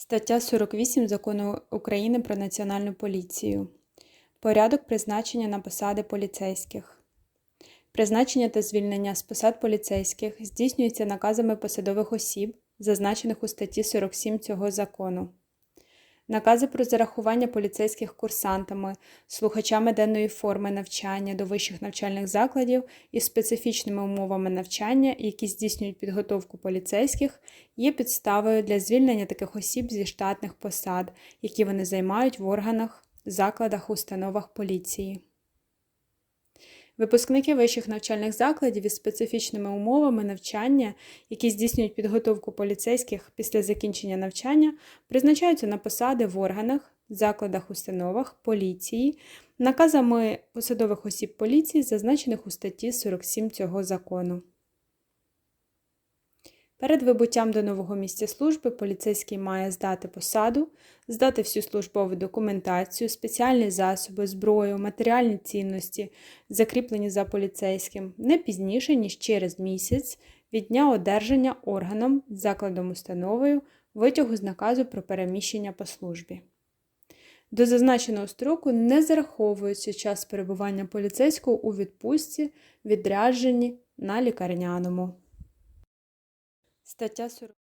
Стаття 48 Закону України про Національну поліцію. Порядок призначення на посади поліцейських. Призначення та звільнення з посад поліцейських здійснюється наказами посадових осіб, зазначених у статті 47 цього закону. Накази про зарахування поліцейських курсантами, слухачами денної форми навчання до вищих навчальних закладів із специфічними умовами навчання, які здійснюють підготовку поліцейських, є підставою для звільнення таких осіб зі штатних посад, які вони займають в органах, закладах, установах поліції. Випускники вищих навчальних закладів із специфічними умовами навчання, які здійснюють підготовку поліцейських після закінчення навчання, призначаються на посади в органах, закладах, установах поліції, наказами посадових осіб поліції, зазначених у статті 47 цього закону. Перед вибуттям до нового місця служби поліцейський має здати посаду, здати всю службову документацію, спеціальні засоби, зброю, матеріальні цінності, закріплені за поліцейським, не пізніше, ніж через місяць від дня одержання органом, закладом установою витягу з наказу про переміщення по службі. До зазначеного строку не зараховується час перебування поліцейського у відпустці, відрядженні на лікарняному. Стаття 40.